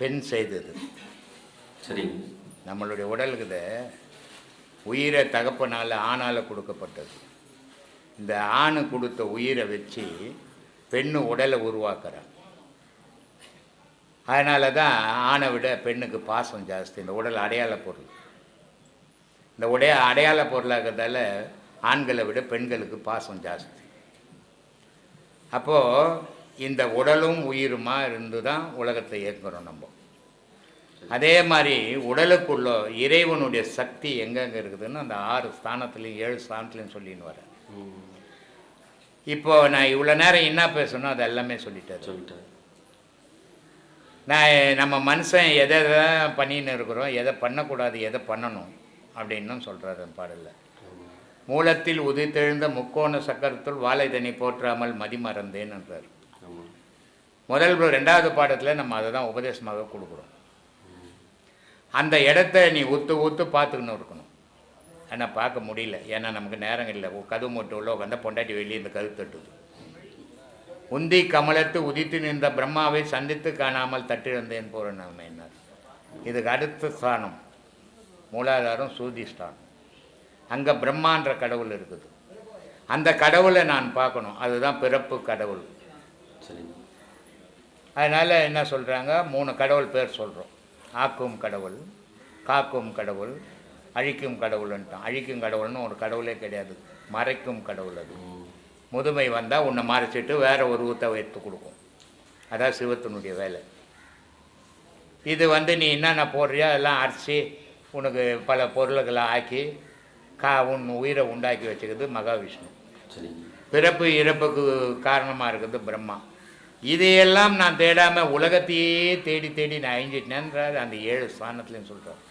பெண் செய்தது. சரிங்க நம்மளுடைய உடலுக்குத உயிரை தகப்பனால் ஆணால் கொடுக்கப்பட்டது. இந்த ஆணு கொடுத்த உயிரை வச்சு பெண்ணு உடலை உருவாக்குறான் அதனால தான் ஆணை விட பெண்ணுக்கு பாசம் ஜாஸ்தி. இந்த உடல் அடையாள பொருள். இந்த உடைய அடையாள பொருளாகிறதால ஆண்களை விட பெண்களுக்கு பாசம் ஜாஸ்தி. அப்போது இந்த உடலும் உயிருமா இருந்து தான் உலகத்தை இயக்குறோம் நம்ம. அதே மாதிரி உடலுக்குள்ள இறைவனுடைய சக்தி எங்கெங்க இருக்குதுன்னு அந்த ஆறு ஸ்தானத்துலையும் ஏழு ஸ்தானத்துலையும் சொல்லின்னு வரேன் இப்போ நான் இவ்வளோ நேரம் என்ன பேசணும் அது எல்லாமே சொல்லிட்டேன். சொல்லிட்டேன். நான் நம்ம மனுஷன் எதை எதை பண்ணின்னு இருக்கிறோம் எதை பண்ணக்கூடாது எதை பண்ணணும் அப்படின்னும் சொல்கிறார் பாடலில். மூலத்தில் உதித்தெழுந்த முக்கோண சக்கரத்துள் வாழைதனி போற்றாமல் மதிமறந்தேன்ன்றார் முதல் ரெண்டாவது பாடத்தில் நம்ம அதை தான் உபதேசமாக கொடுக்குறோம். அந்த இடத்த நீ ஊத்து ஊத்து பார்த்துக்கணும் இருக்கணும். ஆனால் பார்க்க முடியல. ஏன்னா நமக்கு நேரம் இல்லை. கதவு மட்டும் உள்ள உட்காந்து பொண்டாட்டி வெளியே இந்த கது தட்டுது. உந்தி கமலத்து உதித்து நின்ற பிரம்மாவை சந்தித்து காணாமல் தட்டிழந்தேன் போகிற நம்ம என்ன? இதுக்கு அடுத்த ஸ்தானம். மூலாதாரம் சூதி ஸ்தானம். அங்கே பிரம்மான்ற கடவுள் இருக்குது. அந்த கடவுளை நான் பார்க்கணும். அதுதான் பிறப்பு கடவுள். சரிங்க. அதனால் என்ன சொல்கிறாங்க மூணு கடவுள் பேர் சொல்கிறோம் ஆக்கும் கடவுள் காக்கும் கடவுள் அழிக்கும் கடவுள்ன்ட்டான் அழிக்கும் கடவுள்னு ஒரு கடவுளே கிடையாது. மறைக்கும் கடவுள் அது. முதுமை வந்தால் உன்னை மறைச்சிட்டு வேற ஒரு ஊத்தை எடுத்து கொடுக்கும். அதான் சிவத்தினுடைய வேலை. இது வந்து நீ என்னென்ன போடுறியோ அதெல்லாம் அரைச்சி உனக்கு பல பொருள்களை ஆக்கி கா உன் உயிரை உண்டாக்கி வச்சுக்கிறது மகாவிஷ்ணு. பிறப்பு இறப்புக்கு காரணமாக இருக்குது பிரம்மா. இதையெல்லாம் நான் தேடாமல் உலகத்தையே தேடி தேடி நான் அழிஞ்சிட்டேன்றார் அந்த ஏழு ஸ்தானத்துலையும் சொல்கிறார்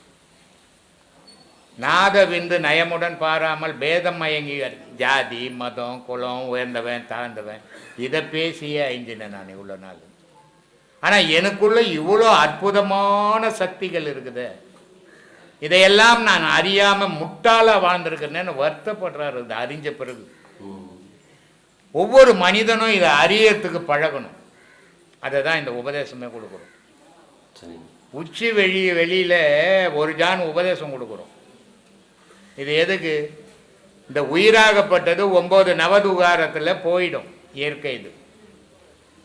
நாக விந்து நயமுடன் பாராமல் பேதம் மயங்கி ஜாதி மதம் குலம் உயர்ந்தவன் தாழ்ந்தவன் இதை பேசியே அழிஞ்சினேன் நான் இவ்வளோ நாள். ஆனால் எனக்குள்ளே இவ்வளோ அற்புதமான சக்திகள் இருக்குது. இதையெல்லாம் நான் அறியாமல் முட்டாளாக வாழ்ந்திருக்கிறேன்னு வருத்தப்படுறாரு. அறிஞ்ச பிறகு. ஒவ்வொரு மனிதனும் இதை அறியறதுக்கு பழகணும். அதை தான் இந்த உபதேசமே கொடுக்குறோம் உச்சி வெளி வெளியில் ஒரு ஜான் உபதேசம் கொடுக்குறோம் இது எதுக்கு? இந்த உயிராகப்பட்டது ஒம்பது நவதுகாரத்தில் போயிடும் இயற்கை இது.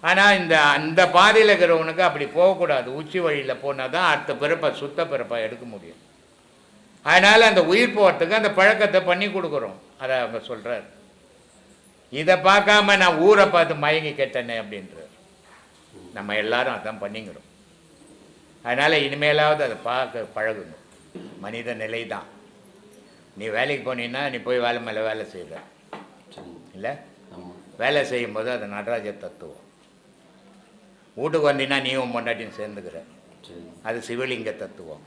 ஆனால் இந்த அந்த பாதையில் இருக்கிறவனுக்கு அப்படி போகக்கூடாது. உச்சி வழியில் போனால் தான் அடுத்த பிறப்பை சுத்த பிறப்பை எடுக்க முடியும். அதனால் அந்த உயிர் போகிறதுக்கு அந்த பழக்கத்தை பண்ணி கொடுக்குறோம். அதை அவங்க சொல்கிறார் இதை பார்க்காம நான் ஊரை பார்த்து மயங்கி கெட்டனே அப்படின்றார். நம்ம எல்லாரும் அதான் பண்ணிக்கிறோம். அதனால் இனிமேலாவது அதை பார்க்க பழகணும். மனித நிலை தான் நீ வேலைக்கு போனீன்னா நீ போய் வேலை மேலே வேலை செய்கிற இல்லை? வேலை செய்யும்போது அது நடராஜ தத்துவம். வீட்டுக்கு வந்தீங்கன்னா நீயும் பொண்டாட்டியும் சேர்ந்துக்கிற. அது சிவலிங்க தத்துவம்.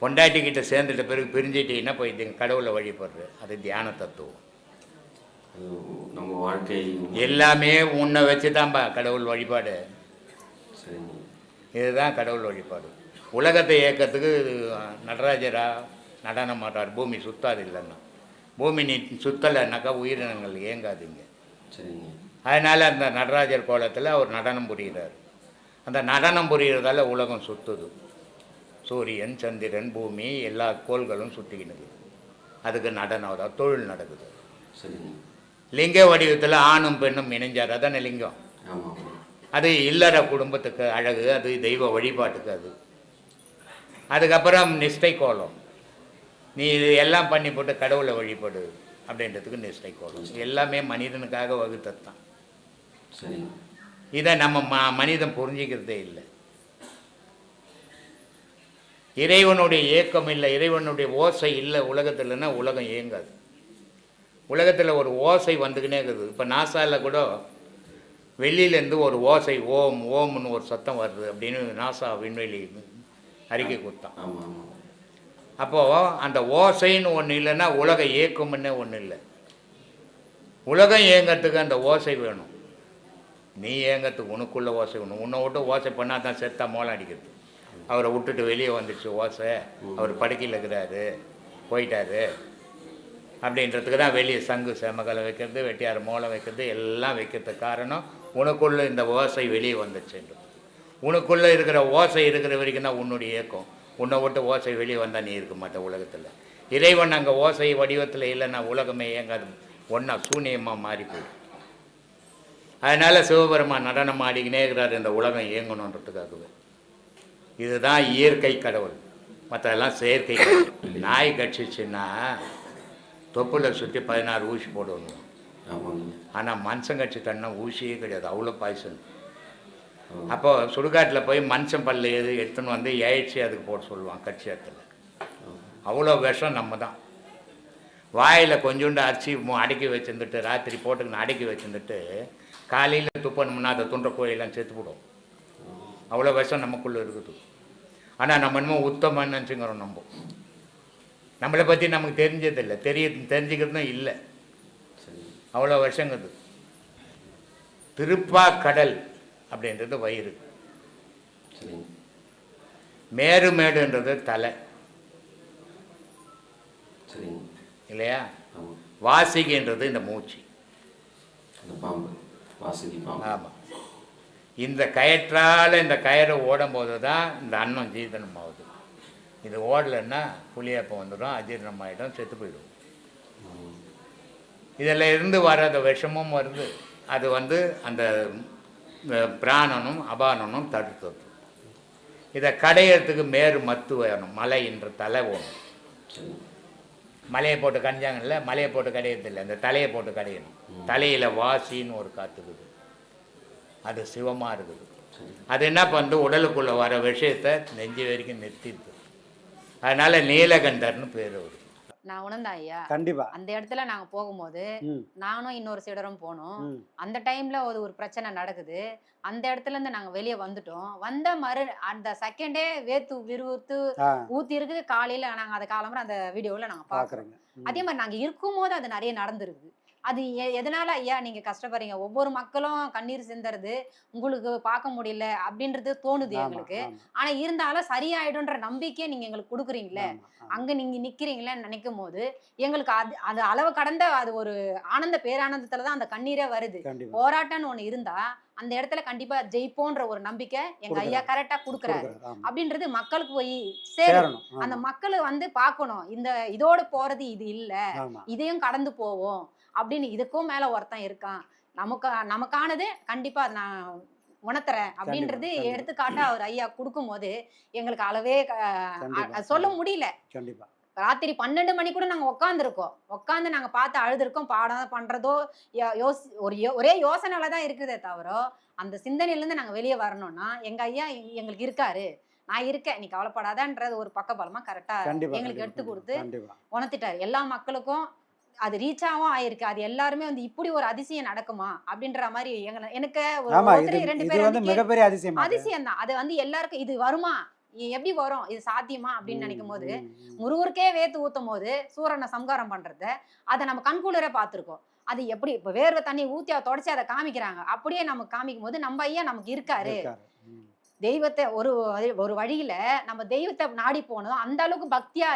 பொண்டாட்டிக்கிட்ட சேர்ந்துட்ட பிறகு பிரிஞ்சிட்டீங்கன்னா போய் கடவுளை வழிபடுற. அது தியான தத்துவம். நம்ம வாழ்க்கை எல்லாமே உன்னை வச்சு தான்பா கடவுள் வழிபாடு. இதுதான் கடவுள் வழிபாடு. உலகத்தை இயக்கத்துக்கு நடராஜரா நடனம் மாட்டார் பூமி சுத்தாது இல்லைன்னா. பூமி நீ சுத்தலைன்னாக்கா உயிரினங்கள் இயங்காதீங்க. சரிங்க. அதனால் அந்த நடராஜர் கோலத்தில் அவர் நடனம் புரிகிறார் அந்த நடனம் புரிகிறதால உலகம் சுத்துது. சூரியன் சந்திரன் பூமி எல்லா கோள்களும் சுற்றிக்கினுது அதுக்கு நடனம் தான் தொழில் நடக்குது. சரிங்க. லிங்க வடிவத்தில் ஆணும் பெண்ணும் இணைஞ்சார். அதானே லிங்கம்? அது இல்லற குடும்பத்துக்கு அழகு அது தெய்வ வழிபாட்டுக்கு அது. அதுக்கப்புறம் நிஷ்டை கோலம். நீ இது எல்லாம் பண்ணி போட்டு கடவுளை வழிபடு அப்படின்றதுக்கு நிஷ்டை கோலம். எல்லாமே மனிதனுக்காக வகுத்தது தான். இதை நம்ம ம மனிதன் புரிஞ்சிக்கிறதே இல்லை. இறைவனுடைய இயக்கம் இல்லை இறைவனுடைய ஓசை இல்லை உலகத்தில்னா உலகம் இயங்காது. உலகத்தில் ஒரு ஓசை வந்துக்கினே இருக்குது. இப்போ நாசாவில் கூட வெளியிலேருந்து ஒரு ஓசை ஓம் ஓம்னு ஒரு சத்தம் வருது அப்படின்னு நாசா விண்வெளி அறிக்கை கொடுத்தான். அப்போது அந்த ஓசைன்னு ஒன்று இல்லைன்னா உலக இயக்கம்னே ஒன்று இல்லை. உலகம் இயங்கிறதுக்கு அந்த ஓசை வேணும். நீ ஏங்கறதுக்கு உனக்குள்ள ஓசை வேணும். உன்னை விட்டு ஓசை பண்ணால் தான் செத்தா மோளம் அடிக்கிறது. அவரை விட்டுட்டு வெளியே வந்துடுச்சு ஓசை. அவர் படுக்கையில் இருக்கிறாரு. போயிட்டாரு. அப்படின்றதுக்கு தான் வெளியே சங்கு செமகலை வைக்கிறது வெட்டியார் மோளம் வைக்கிறது எல்லாம் வைக்கிறதுக்கு காரணம் உனக்குள்ளே இந்த ஓசை வெளியே வந்துச்சுன்றது உனக்குள்ளே இருக்கிற ஓசை இருக்கிற வரைக்கும் தான் உன்னுடைய இயக்கம் உன்னை விட்டு ஓசை வெளியே வந்தால் நீ இருக்க மாட்ட உலகத்தில். இறைவன் அங்கே ஓசை வடிவத்தில் இல்லைன்னா உலகமே இயங்காது. ஒன்றா சூன்யமாக மாறி போயிடும் அதனால் சிவபெருமான் நடனம் ஆடிக்கினே இருக்கிறார். இந்த உலகம் இயங்கணுன்றதுக்காகவே. இதுதான் இயற்கை கடவுள். மற்றெல்லாம் செயற்கை கடவுள். நாய் கட்சிச்சுன்னா தொப்புல சுற்றி பதினாறு ஊசி போடணும் ஆமாங்க. ஆனால் மனுஷன் கடிச்சிட்டன்னா ஊசியே கிடையாது. அவ்வளோ பாய்சன். ஆ. அப்போ சுடுகாட்டில் போய் மனுஷன் பல்ல எது எடுத்துன்னு வந்து ஏழ்ச்சி அதுக்கு போட சொல்லுவான் கட்சி இடத்துல அவ்வளோ விஷம் நம்ம தான் வாயில் கொஞ்சோண்டு அரிசி அடக்கி வச்சுருந்துட்டு ராத்திரி போட்டுக்கின்னு அடக்கி வச்சுருந்துட்டு காலையில் துப்பணும்னா அதை துண்ட கோயிலாம் செத்து போடும். அவ்வளோ விஷம் நமக்குள்ளே இருக்குது. ஆனால் நம்ம இன்னமும் உத்தமன்னு நினச்சிங்கிறோம் நம்ம. நம்மளை பற்றி நமக்கு தெரிஞ்சதில்லை. தெரிய தெரிஞ்சுக்கிறதும் இல்லை. சரி அவ்வளோ வருஷங்கிறது. திருப்பாக்கடல் அப்படின்றது வயிறு. மேரு மேடுன்றது தலை. இல்லையா? வாசிகின்றது இந்த மூச்சு. ஆமாம் இந்த கயற்றால் இந்த கயிறை ஓடும் போது தான் இந்த அன்னம் ஜீதனம் ஆகுது இது ஓடலைன்னா புளியப்பம் வந்துடும் அஜீரணம் ஆகிடும் செத்து போயிடும். இதில் இருந்து வர்ற விஷமும் வருது. அது வந்து அந்த பிராணனும் அபானனும் தடுத்தது. இதை கடையிறதுக்கு மேறு மத்து வேணும் மலைன்ற தலை வேணும். மலையை போட்டு கஞ்சாங்கல்ல மலையை போட்டு கடையிறதில்ல இந்த தலையை போட்டு கடையணும். தலையில் வாசின்னு ஒரு காத்துக்குது அது சிவமாக இருக்குது. அது என்ன பண்ணுது? உடலுக்குள்ளே வர விஷயத்தை நெஞ்சு வரைக்கும் நிறுத்திடுது. அதனால நீலகண்டர்னு பேர் வருது நான் உணர்ந்தேன் ஐயா. கண்டிப்பா. அந்த இடத்துல நாங்க போகும்போது நானும் இன்னொரு சீடரும் போனோம். அந்த டைம்ல ஒரு ஒரு பிரச்சனை நடக்குது. அந்த இடத்துல இருந்து நாங்க வெளியே வந்துட்டோம். வந்த மறு அந்த செகண்டே வேத்து விறுவிறுத்து ஊத்தி இருக்குது. காலையில நாங்க அதை காலம்பரம் அந்த வீடியோல நாங்க பாக்குறோம். அதே மாதிரி நாங்க இருக்கும்போது அது நிறைய நடந்திருக்கு அது எதனால ஐயா நீங்க கஷ்டப்படுறீங்க? ஒவ்வொரு மக்களும் கண்ணீர் சிந்தறது உங்களுக்கு பார்க்க முடியல அப்படின்றது தோணுது எங்களுக்கு. ஆனா இருந்தாலும் சரியாயிடும்ன்ற நம்பிக்கையை நீங்க எங்களுக்கு கொடுக்குறீங்களே. அங்க நீங்க நிக்கிறீங்களேன்னு நினைக்கும் போது எங்களுக்கு அது அது அளவு கடந்த அது ஒரு ஆனந்த பேரானந்தத்துல தான் அந்த கண்ணீரே வருது. போராட்டம்னு ஒண்ணு இருந்தா அந்த இடத்துல கண்டிப்பா ஜெயிப்போன்ற ஒரு நம்பிக்கை எங்க ஐயா கரெக்டா கொடுக்குறாரு. அப்படின்றது மக்களுக்கு போய் சேரணும். அந்த மக்கள் வந்து பார்க்கணும். இந்த இதோட போறது இது இல்ல. இதையும் கடந்து போவோம். அப்படின்னு இதுக்கும் மேல ஒருத்தன் இருக்கான். நமக்கு நமக்கானது கண்டிப்பா நான் உணர்த்துறேன். அப்படின்றது. எடுத்துக்காட்டா அவர் ஐயா கொடுக்கும்போது எங்களுக்கு அளவே சொல்ல முடியல. ராத்திரி பன்னெண்டு மணி கூட நாங்க உட்காந்துருக்கோம் உட்காந்து நாங்க பார்த்து அழுதுருக்கோம். பாடம் பண்றதோ யோ- யோசி ஒரு ஒரே யோசனையில தான் இருக்குதே தவிர அந்த சிந்தனையில இருந்து நாங்க வெளியே வரணும்னா எங்க ஐயா எங்க- எங்களுக்கு இருக்காரு. நான் இருக்கேன். நீ கவலைப்படாதன்றது ஒரு பக்கபலமா கரெக்டா கண்டிப்பா எங்களுக்கு எடுத்து கொடுத்து உணர்த்திட்டாரு. எல்லா மக்களுக்கும் அது ரீச்சாவும் ஆயிருக்கு. அது எல்லாருமே வந்து இப்படி ஒரு அதிசயம் நடக்குமா? அப்படின்ற மாதிரி எனக்கு ஒரு ரெண்டு பேர் அதிசயம் அதிசயம் தான் அது வந்து எல்லாருக்கும் இது வருமா? எப்படி வரும்? இது சாத்தியமா? அப்படின்னு நினைக்கும் போது. முருகருக்கே வேத்து ஊத்தும் போது சூரனை சம்காரம் பண்றத அதை நம்ம கண்குளிர பார்த்திருக்கோம். அது எப்படி இப்ப வேர்வை தண்ணி ஊத்தி அதை தொடச்சி அதை காமிக்கிறாங்க. அப்படியே நமக்கு காமிக்கும் போது நம்ம ஐயா நமக்கு இருக்காரு. தெய்வத்தை ஒரு ஒரு வழியில நம்ம தெய்வத்தை நாடி போனோம். அந்த அளவுக்கு பக்தியா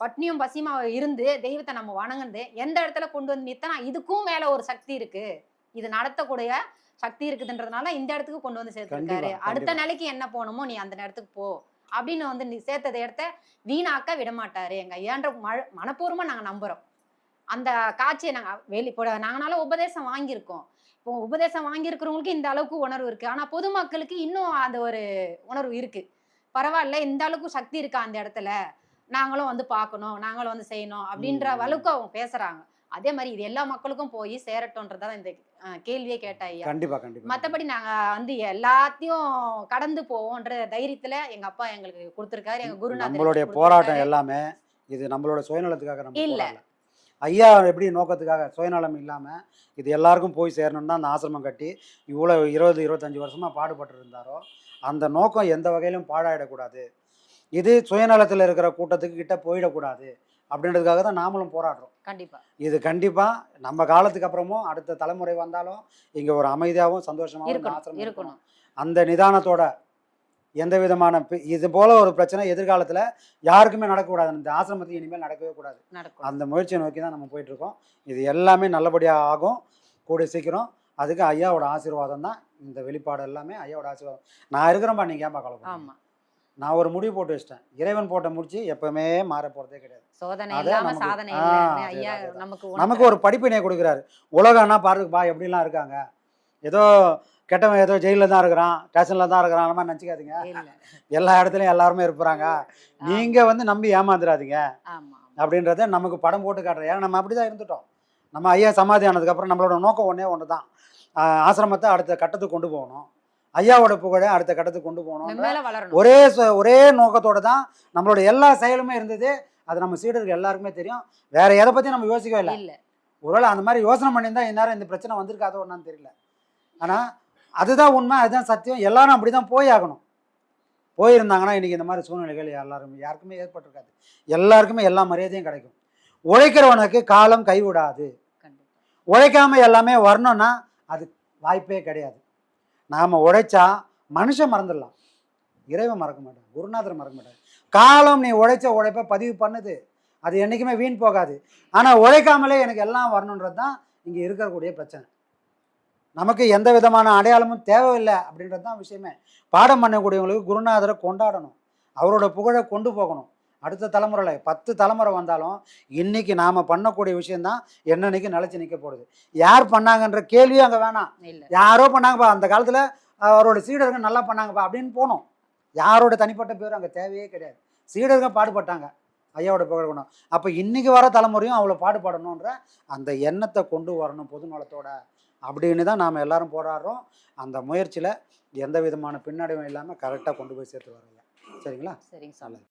பட்னியும் பசியுமா இருந்து தெய்வத்தை நம்ம வணங்குறது எந்த இடத்துல கொண்டு வந்து நிறுத்தினா இதுக்கும் மேல ஒரு சக்தி இருக்கு. இது நடத்தக்கூடிய சக்தி இருக்குதுன்றதுனால இந்த இடத்துக்கு கொண்டு வந்து சேர்த்திருக்காரு. அடுத்த. நிலைக்கு என்ன போகணுமோ நீ அந்த இடத்துக்கு போ. அப்படின்னு வந்து நீ சேர்த்தத இடத்த வீணாக்க விட மாட்டாரு எங்க ஐயான்ற மழ மனப்பூர்வமா நாங்க நம்புறோம். அந்த காட்சியை நாங்க வெளி இப்போ நாங்களால உபதேசம் வாங்கியிருக்கோம். இப்போ உபதேசம் வாங்கியிருக்கிறவங்களுக்கு இந்த அளவுக்கு உணர்வு இருக்கு. ஆனா பொதுமக்களுக்கு இன்னும் அந்த ஒரு உணர்வு இருக்கு. பரவாயில்ல இந்த அளவுக்கு சக்தி இருக்கா அந்த இடத்துல? நாங்களும் வந்து பார்க்கணும் நாங்களும் வந்து செய்யணும் அப்படின்ற. அளவுக்கு அவங்க பேசுறாங்க. அதே மாதிரி இது எல்லா மக்களுக்கும் போய் சேரட்டும்ன்றதான் இந்த கேள்வியே கேட்ட ஐயா. கண்டிப்பா கண்டிப்பா. மத்தபடி நாங்க வந்து எல்லாத்தையும் கடந்து போவோன்ற தைரியத்துல எங்க அப்பா எங்களுக்கு கொடுத்திருக்காரு. எங்க குருநாதர் நம்மளுடைய போராட்டம். எல்லாமே இது நம்மளோட சுயநலத்துக்காக நம்ம இல்ல. ஐயா எப்படி நோக்கத்துக்காக சுயநலம் இல்லாமல் இது எல்லாருக்கும் போய் சேரணும்னு தான் அந்த ஆசிரமம் கட்டி இவ்வளோ இருபது இருபத்தஞ்சி வருஷமாக பாடுபட்டு இருந்தாரோ அந்த நோக்கம் எந்த வகையிலும் பாழாயிடக்கூடாது. இது சுயநலத்தில் இருக்கிற கூட்டத்துக்கு கிட்ட போயிடக்கூடாது. அப்படின்றதுக்காக தான் நாமளும் போராடுறோம். கண்டிப்பா. இது கண்டிப்பாக நம்ம காலத்துக்கு அப்புறமும் அடுத்த தலைமுறை வந்தாலும் இங்கே ஒரு அமைதியாகவும் சந்தோஷமாகவும் ஆசிரமம் இருக்கணும். அந்த நிதானத்தோட எந்த விதமான இது போல ஒரு பிரச்சனை எதிர்காலத்தில் யாருக்குமே நடக்கக்கூடாது. இந்த ஆசிரமத்துக்கு இனிமேல் நடக்கவே கூடாது. அந்த முயற்சியை நோக்கி தான் நம்ம போயிட்டு இருக்கோம் இது எல்லாமே நல்லபடியாக ஆகும். கூடிய சீக்கிரம். அதுக்கு ஐயாவோட ஆசீர்வாதம் தான் இந்த வெளிப்பாடு எல்லாமே ஐயாவோட ஆசீர்வாதம். நான் இருக்கிறேன்பா நீங்கள் ஏன்பா கவலை ஆமா. நான் ஒரு முடிவு போட்டு வச்சிட்டேன். இறைவன் போட்ட முடிச்சு எப்பவுமே மாற போகிறதே கிடையாது. நமக்கு-. ஒரு படிப்பினை கொடுக்குறாரு. உலகம்னா பா எப்படிலாம் இருக்காங்க? ஏதோ கெட்டவன் ஏதோ ஜெயிலில் தான் இருக்கிறான் ஸ்டேஷனில் தான் இருக்கிறான் அந்த மாதிரி நினச்சிக்காதீங்க. இல்ல. எல்லா இடத்துலையும் எல்லாருமே இருப்பாங்க. நீங்கள் வந்து நம்பி ஏமாந்துடாதீங்க ஆமா அப்படின்றத நமக்கு படம் போட்டு காட்டுறேன் ஏன்னா நம்ம அப்படி தான் இருந்துட்டோம். நம்ம ஐயா சமாதி ஆனதுக்கப்புறம் நம்மளோட நோக்கம் ஒன்றே ஒன்று தான் ஆசிரமத்தை அடுத்த கட்டத்துக்கு கொண்டு போகணும். ஐயாவோட புகழை அடுத்த கட்டத்துக்கு கொண்டு போகணும் ஒரே ஒரே நோக்கத்தோட தான் நம்மளோட எல்லா செயலுமே இருந்தது. அது நம்ம சீடருக்கு எல்லாருக்குமே தெரியும். வேற எதை பற்றி நம்ம யோசிக்கவே இல்லை. இல்ல. ஒருவேளை அந்த மாதிரி யோசனை பண்ணியிருந்தா இந்நேரம் இந்த பிரச்சனை வந்திருக்காதோ ஒன்றான்னு தெரியல. ஆனால் அதுதான் உண்மை அதுதான் சத்தியம். எல்லாரும் அப்படி தான் போய் ஆகணும். போயிருந்தாங்கன்னா இன்றைக்கி இந்த மாதிரி சூழ்நிலைகள் எல்லாரும் யாருக்குமே ஏற்பட்டிருக்காது. எல்லாருக்குமே எல்லா மரியாதையும் கிடைக்கும். உழைக்கிறவனுக்கு காலம் கைவிடாது. கண்டிப்பா. உழைக்காம எல்லாமே வரணும்னா அது வாய்ப்பே கிடையாது. நாம் உழைச்சா மனுஷன் மறந்துடலாம். இறைவன் மறக்க மாட்டான். குருநாதர் மறக்க மாட்டார். காலம் நீ உழைச்ச உழைப்பை பதிவு பண்ணுது. அது என்றைக்குமே வீண் போகாது. ஆனால் உழைக்காமலே எனக்கு எல்லாம் வரணுன்றது தான் இங்கே இருக்கக்கூடிய பிரச்சனை. நமக்கு எந்த விதமான அடையாளமும் தேவையில்லை அப்படின்றது தான் விஷயமே. பாடம் பண்ணக்கூடியவங்களுக்கு குருநாதரை கொண்டாடணும். அவரோட புகழை கொண்டு போகணும். அடுத்த தலைமுறையில் பத்து தலைமுறை வந்தாலும் இன்னைக்கு நாம் பண்ணக்கூடிய விஷயந்தான் என்னன்னைக்கு நிலச்சி நிற்க போடுது யார் பண்ணாங்கன்ற கேள்வியும் அங்கே வேணாம். இல்ல. யாரோ பண்ணாங்கப்பா அந்த காலத்தில் அவரோட சீடர்கள் நல்லா பண்ணாங்கப்பா அப்படின்னு போனோம். யாரோட தனிப்பட்ட பேரும் அங்கே தேவையே கிடையாது. சீடர்கள் பாடுபட்டாங்க. ஐயாவோட புகழ் கொண்டோம் அப்போ இன்னைக்கு வர தலைமுறையும் அவ்வளோ பாடுபடணுன்ற அந்த எண்ணத்தை கொண்டு வரணும் பொது நலத்தோட அப்படின்னு தான் நாம் எல்லாரும் போராடுறோம். அந்த முயற்சியில் எந்த விதமான பின்னடைவும் இல்லாமல் கரெக்டாக கொண்டு போய் சேர்த்து வரோம் சரிங்களா? சரிங்க சாமி.